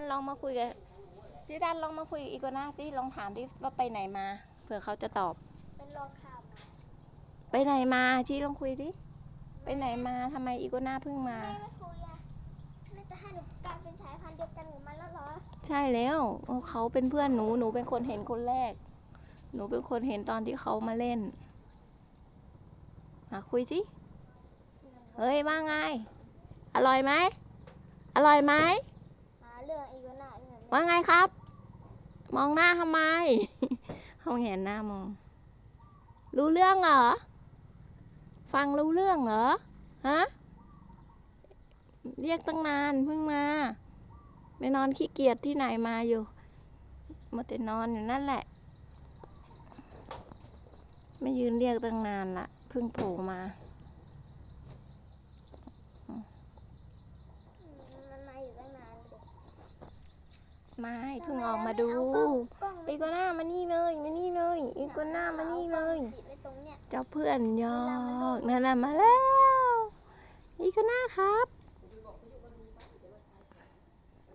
ลองมาคุยกับซิดันลองมาคุยกับอีโกนาสิลองถามดิว่าไปไหนมาเผื่อเขาจะตอบ เป็นรอข่าวมาไปไหนมาชี้ลองคุยดิไปไหนมาทำไมอีโกนาเพิ่งมา แม่ไม่คุยอะแม่จะให้หนูกลายเป็นสายพันธุ์เดียวกันกับมันแล้วเหรอใช่แล้วเขาเป็นเพื่อนหนูหนูเป็นคนเห็นคนแรก หนูเป็นคนเห็นตอนที่เขามาเล่นมาคุยสิเฮ้ยว่าไง อร่อยไหมอร่อยไหม หาเรื่องอีกแล้ ว่าไงครับ มองหน้าทำไมเขาแหนหน้ามอง รู้เรื่องเหรอ ฟังรู้เรื่องเหรอ ฮะ เรียกตั้งนานเพิ่งมา ไปนอนขี้เกียจที่ไหนมาอยู่มาแต่นอนอยู่นั่นแหละ ไม่ยืนเรียกตั้งนานละเพิ่งโผล่มา อืมมันมาอยู่ตั้งนานเลย ไม่เพิ่งออกมาดูอากล้องอีกหน้ามานี่เลยมานี่เลยอีกหน้ามานี่เลย เจ้าเพื่อนยอกนั่นน่ะมาแล้วอีกหน้าครับ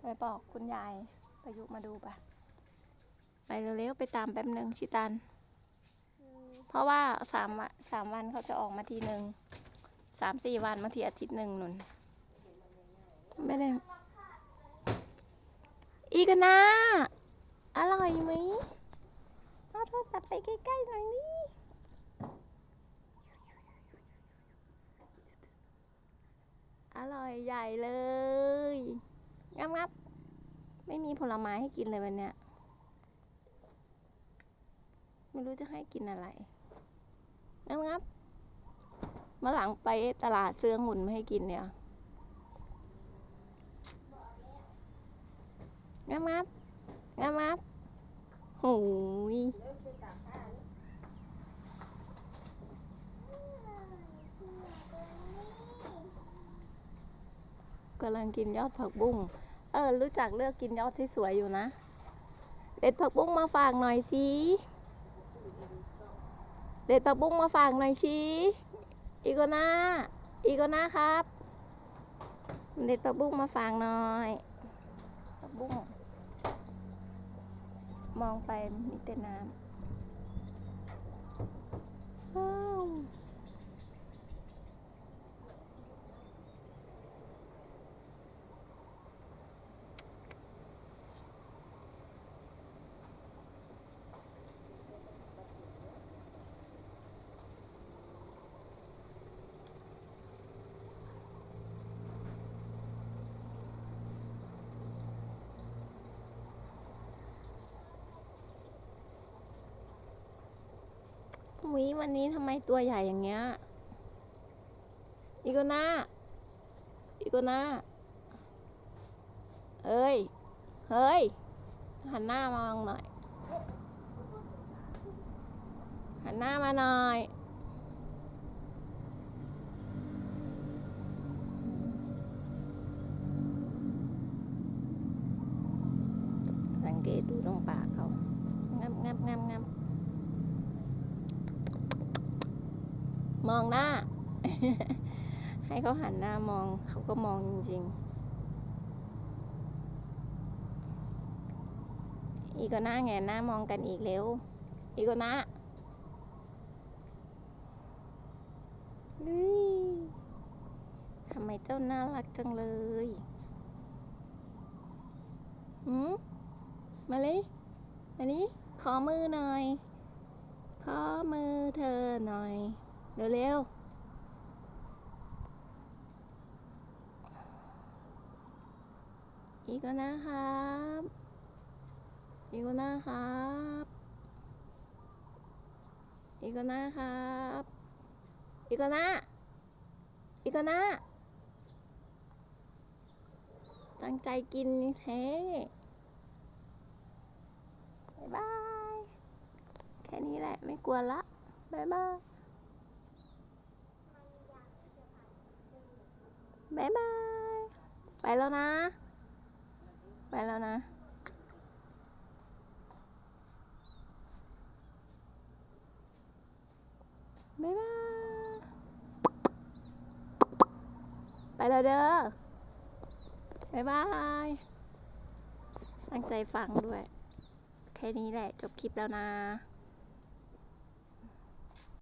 ไปบอกคุณยายประยุกมาดูปะไปเร็วๆไปตามแป๊บหนึ่งชิตัน เพราะว่าสามวันสามวันเขาจะออกมาทีหนึ่งสามสี่วันบางทีอาทิตย์หนึ่งนุนไม่ได้ อีกนะ อร่อยไหมเอาโทรศัพท์ไปใกล้ๆหน่อยนี่อร่อยใหญ่เลยงับงับไม่มีผลไม้ให้กินเลยวันเนี้ยไม่รู้จะให้กินอะไรงับงับเมื่อหลังไปตลาดเสื้อองุ่นม่ให้กินเนี่ย งับงับงับงับหูยกำลังกินยอดผักบุ้ง เออ รู้จักเลือกกินยอดที่สวยๆอยู่นะ เด็ดผักบุ้งมาฝากหน่อยสิ เด็ดผักบุ้งมาฝากหน่อยชีอีโกนาอีโกนาครับ เด็ดผักบุ้งมาฝากหน่อยผักบุ้ง มองไปมีแต่น้ำว้าว วิวันนี้ทำไมตัวใหญ่อย่างเงี้ย อีโกนาอีโกนาเอ้ย เฮ้ย หันหน้ามองหน่อย หันหน้ามาหน่อยสังเกตดูตรงปากเขางับงับงับงับ มองหน้า ให้เขาหันหน้ามองเขาก็มองจริงๆ อีก็หน้าแงหน้ามองกันอีกเร็ว อีก็หน้าทำไมเจ้าน่ารักจังเลยหืมมาเลยมานี้ขอมือหน่อย ขอมือเธอหน่อย เร็วๆอีกแล้วนะครับ อีกแล้วนะครับ อีกแล้วนะครับ อีกแล้วนะอีกแล้วนะตั้งใจกินแท้บายบาย แค่นี้แหละไม่กลัวละบายบายบายบาย ไป แล้วนะ ไปแล้วนะบายบาย ไปแล้วเด้อบายบาย ตั้งใจฟังด้วย แค่นี้แหละจบคลิปแล้วนะ